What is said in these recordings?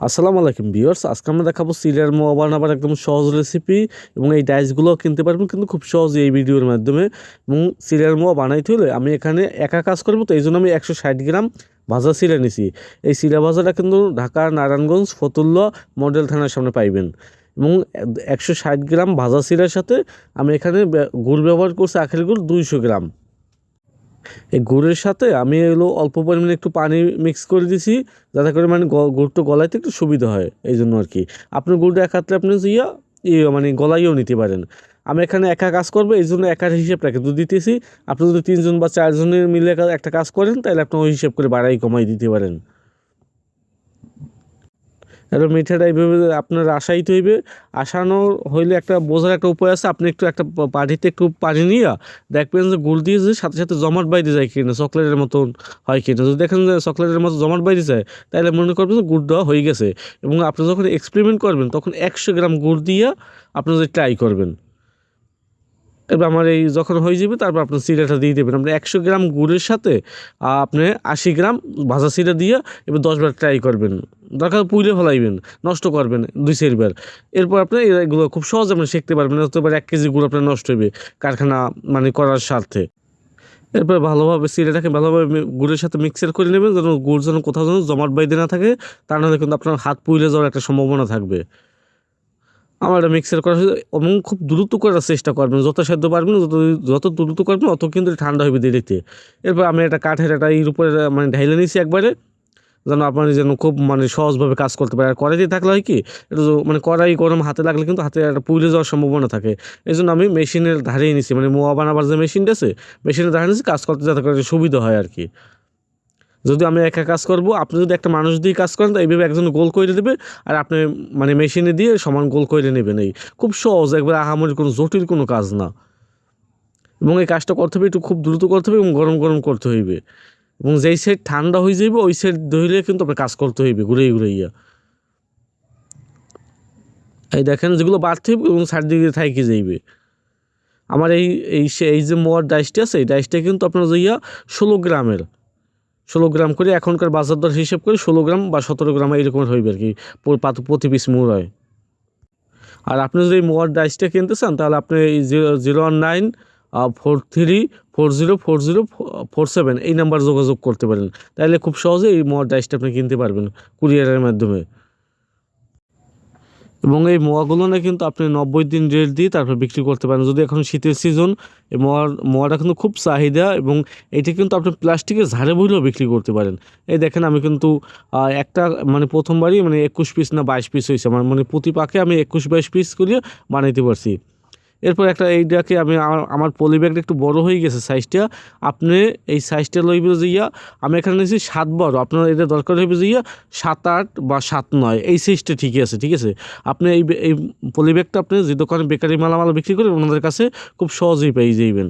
আসসালামু আলাইকুম ভিউয়ার্স, আজকে আমরা দেখাবো সিরিয়ার মোয়া বানাবার একদম সহজ রেসিপি এবং এই ডাইসগুলো কিনতে পারবেন কিন্তু খুব সহজে এই ভিডিওর মাধ্যমে। এবং সিরিয়ার মোয়া বানাইতে হলে আমি এখানে একা কাজ করব, তো এই জন্য আমি একশো ষাট গ্রাম ভাজা সিরা নিছি। এই সিরা ভাজাটা কিন্তু ঢাকা, নারায়ণগঞ্জ, ফতুল্লা, মডেল থানার সামনে পাইবেন। এবং একশো ষাট গ্রাম ভাজা সিরার সাথে আমি এখানে গুড় ব্যবহার করছি আখের গুড় দুইশো গ্রাম। এই গুড়ের সাথে আমি এগুলো অল্প পরিমাণে একটু পানি মিক্স করে দিছি, যাতে করে মানে গুড়টা গলাইতে একটু সুবিধা হয় এই জন্য আর কি। আপনার গুড়টা একাত্রে আপনি ইয়া ইয়ে মানে গলাইও নিতে পারেন। আমি এখানে একা কাজ করব এই জন্য একার হিসেবটা কিন্তু দিতেছি। আপনি যদি তিনজন বা চারজনের মিলে একা- একটা কাজ করেন, তাহলে আপনি ওই হিসেব করে বাড়াই কমাই দিতে পারেন। এবার মিঠাটা এইভাবে আপনার আশাইতে হইবে আসানো হইলে একটা বোঝার একটা উপায় আছে, আপনি একটু একটা পাটিতে একটু পানি নিয়ে দেখবেন যে গুল দিয়ে সাথে সাথে জমাট বাইরে যায় কিনা, চকলেটের মতন হয় কিনা। যদি দেখেন যে চকলেটের মতো জমাট বাইরে যায় তাহলে মনে করবেন যে গুড় দেওয়া হয়ে গেছে। এবং আপনি যখন এক্সপেরিমেন্ট করবেন, তখন একশো গ্রাম গুড় দিয়ে আপনি যদি ট্রাই করবেন। এবার আমার এই যখন হয়ে যাবে, তারপর আপনার সিরাটা দিয়ে দেবেন। আপনি একশো গ্রাম গুড়ের সাথে আপনি আশি গ্রাম ভাজা সিরা দিয়ে এবার দশবার ট্রাই করবেন। দরকার পুইলে ফেলাইবেন, নষ্ট করবেন দুই চারবার এরপর আপনি এগুলো খুব সহজে আপনি শিখতে পারবেন পারে এক কেজি গুড় আপনার নষ্ট হবে কারখানা মানে করার স্বার্থে। এরপর ভালোভাবে সিরাটাকে ভালোভাবে গুড়ের সাথে মিক্সার করে নেবেন, যেন গুড় যেন কোথাও যেন জমাট বাইদে না থাকে, তা নাহলে কিন্তু আপনার হাত পুইলে যাওয়ার একটা সম্ভাবনা থাকবে। আমার এটা মিক্সার করা এবং খুব দ্রুত করার চেষ্টা করবেন। যত সাধ্য পারবেন, যত যত দ্রুত করবেন, অত কিন্তু ঠান্ডা হবে দেরিতে। এরপর আমি একটা কাঠের একটা এর উপরে মানে ঢাইলে নিয়েছি একবারে। যেন আপনার যেন খুব মানে সহজভাবে কাজ করতে পারে আর কড়াইতে থাকলে হয় কি, এটা মানে কড়াই গরম হাতে লাগলে কিন্তু হাতে একটা পুড়ে যাওয়ার সম্ভাবনা থাকে। এই জন্য আমি মেশিনের ধারেই নিছি। মানে মোয়া বানাবার যে মেশিনটা আছে মেশিনের ধারে নিছি, কাজ করতে যাতে করে সুবিধা হয় আর কি। যদি আমি একা কাজ করব, আপনি যদি একটা মানুষ দিয়ে কাজ করেন, তো এইভাবে একজন গোল করে দেবে, আর আপনি মানে মেশিনে দিয়ে সমান গোল করে নেবেন এই। খুব সহজ, একবার আহামরি কোনো জটিল কোনো কাজ না। এবং এই কাজটা করতে হবে, একটু খুব দ্রুত করতে হবে এবং গরম গরম করতে হইবে। এবং যেই সাইড ঠান্ডা হয়ে যাবে ওই সাইড ধরলে কিন্তু আপনার কাজ করতে হইবে ঘুরে ঘুরে ইয়া এই দেখেন যেগুলো বাড়তে হইবে এবং সাইড দিকে থাইকে যাইবে। আমার এই এই এই যে মোয়ার ডাইসটা আছে, এই ডাইসটা কিন্তু আপনার যাইয়া ষোলো গ্রামের। ষোলো গ্রাম করে এখনকার বাজার দর হিসেব করে ষোলো গ্রাম বা সতেরো গ্রাম এরকম হইবে আর কি। প্রতি পিস মুড়ায় আর আপনি যদি মোয়ার ডাইসটা কিনতে চান, তাহলে আপনি zero zero nine four three four zero four zero four seven এই নাম্বার যোগাযোগ করতে পারেন। তাহলে খুব সহজে এই মোয়ার ডাইসটা আপনি কিনতে পারবেন কুরিয়ারের মাধ্যমে। এবং এই মোয়াগুলো না কিন্তু আপনি নব্বই দিন রেট দিয়ে তারপর বিক্রি করতে পারেন। যদি এখন শীতের সিজন এই মোয়ার, মোয়াটা কিন্তু খুব চাহিদা এবং এটি কিন্তু আপনি প্লাস্টিকের ঝাড়ে বইলেও বিক্রি করতে পারেন। এই দেখেন আমি কিন্তু একটা মানে প্রথমবারই মানে একুশ পিস না বাইশ পিস হয়েছে। আমার মানে প্রতি পাকে আমি একুশ বাইশ পিস করিয়ে বানাইতে পারছি। এরপর একটা এইটাকে আমি আমার আমার পলি ব্যাগটা একটু বড় হয়ে গেছে সাইজটা আপনি এই সাইজটা লইবে যে ইয়া আমি এখানে নিয়েছি সাত বড় আপনার এটা দরকার হইবে যে ইয়া সাত আট বা সাত নয়। এই সাইজটা ঠিকই আছে, ঠিক আছে? আপনি এই এই পলি ব্যাগটা আপনি যে দোকানে বেকারি মালামাল বিক্রি করেন, ওনাদের কাছে খুব সহজেই পেয়ে যাইবেন।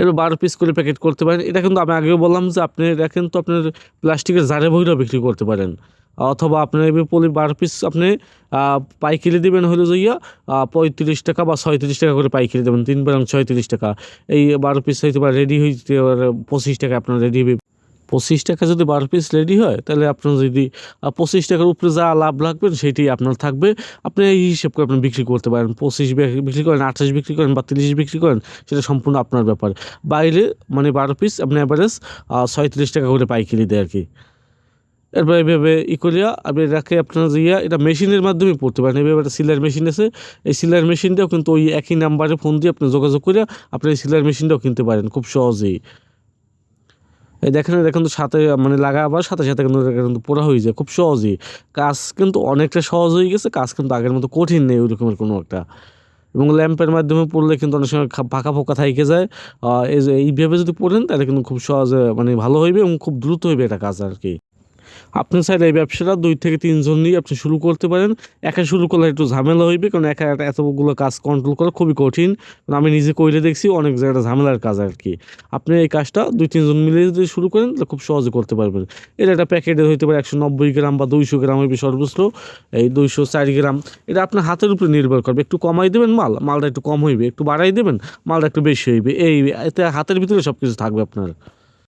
এবার বারো পিস করে প্যাকেট করতে পারেন। এটা কিন্তু আমি আগেও বললাম যে আপনি, এটা কিন্তু আপনার প্লাস্টিকের জারে বইটাও বিক্রি করতে পারেন। অথবা আপনার এই পলি বারো পিস আপনি পাইকারি দেবেন হলো যাইয়া পঁয়ত্রিশ টাকা বা ছয়ত্রিশ টাকা করে পাইকারি দেবেন, তিন বারং ছয়ত্রিশ টাকা। এই বারো পিস হয়তো বা রেডি হইতে পঁচিশ টাকা আপনার রেডি হবে পঁচিশ টাকা যদি বারো পিস রেডি হয়, তাহলে আপনার যদি পঁচিশ টাকার উপরে যা লাভ রাখবেন সেটি আপনার থাকবে। আপনি এই হিসেব করে আপনি বিক্রি করতে পারেন। পঁচিশ বিক্রি করেন, আঠাশ বিক্রি করেন বা তিরিশ বিক্রি করেন, সেটা সম্পূর্ণ আপনার ব্যাপার। বাইরে মানে বারো পিস আপনি অ্যাভারেজ ছয়ত্রিশ টাকা করে পাইকারি দেয় আর কি। এরপর এইভাবে ই করিয়া আপনি এটাকে আপনার ইয়া, এটা মেশিনের মাধ্যমে পড়তে পারেন। এইভাবে একটা সিলার মেশিন আছে। এই সিলার মেশিনটাও কিন্তু ওই একই নাম্বারে ফোন দিয়ে আপনি যোগাযোগ করে আপনি এই সিলার মেশিনটাও কিনতে পারেন খুব সহজেই। এই দেখেন, এটা কিন্তু সাথে মানে লাগা আবার সাথে সাথে কিন্তু এটা কিন্তু পোড়া হয়ে যায় খুব সহজেই। কাজ কিন্তু অনেকটা সহজ হয়ে গেছে, কাজ কিন্তু আগের মতো কঠিন নেই ওই রকমের কোনো একটা। এবং ল্যাম্পের মাধ্যমে পড়লে কিন্তু অনেক সময় ফাঁকা ফোকা থাইকে যায়। এই যে এইভাবে যদি পড়েন তাহলে কিন্তু খুব সহজে মানে ভালো হইবে এবং খুব দ্রুত হইবে এটা কাজ আর কি। আপনি চাইলে এই ব্যবসাটা দুই থেকে তিনজন নিয়ে আপনি শুরু করতে পারেন। একা শুরু করলে একটু ঝামেলা হইবে, কারণ একা এতগুলো কাজ কন্ট্রোল করা খুবই কঠিন। আমি নিজে কইলে দেখছি অনেক জায়গাটা ঝামেলার কাজ আর কি আপনি এই কাজটা দুই, তিনজন মিলে যদি শুরু করেন, তাহলে খুব সহজে করতে পারবেন। এটা একটা প্যাকেটে হইতে পারে একশো নব্বই গ্রাম বা দুইশো গ্রাম হইবে সর্বোচ্চ এই দুইশো চার গ্রাম, এটা আপনার হাতের উপরে নির্ভর করবে। একটু কমাই দেবেন মাল, মালটা একটু কম হইবে, একটু বাড়াই দেবেন, মালটা একটু বেশি হইবে। এই, এতে হাতের ভিতরে সব কিছু থাকবে আপনার।